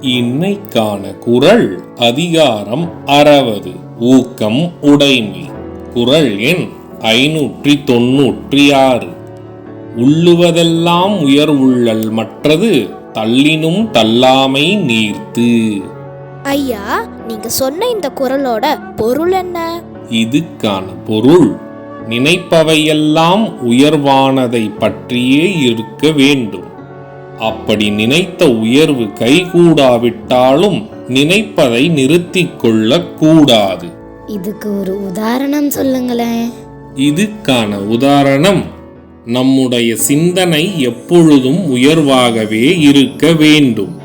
இன்னைக்கான குரல் அதிகாரம் அறுபது. ஊக்கம் உடைமை. குரல் எண் ஐநூற்றி தொன்னூற்றி ஆறு உள்ளுவதெல்லாம் உயர்வுள்ளல் மற்றது தள்ளினும் தள்ளாமை நீர்த்து. ஐயா நீங்க சொன்ன இந்த குரலோட பொருள் என்ன? இதுக்கான பொருள் நினைப்பவையெல்லாம் உயர்வானதை பற்றியே இருக்க வேண்டும். அப்படி நினைத்த உயர்வு கைகூடாவிட்டாலும் நினைப்பதை நிறுத்திக் கொள்ளக் கூடாது இதுக்கு ஒரு உதாரணம் சொல்லுங்களேன். இதுக்கான உதாரணம் நம்முடைய சிந்தனை எப்பொழுதும் உயர்வாகவே இருக்க வேண்டும்.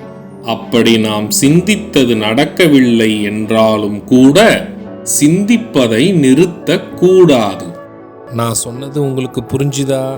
அப்படி நாம் சிந்தித்தது நடக்கவில்லை என்றாலும் கூட சிந்திப்பதை நிறுத்தக் கூடாது நான் சொன்னது உங்களுக்கு புரிஞ்சுதா?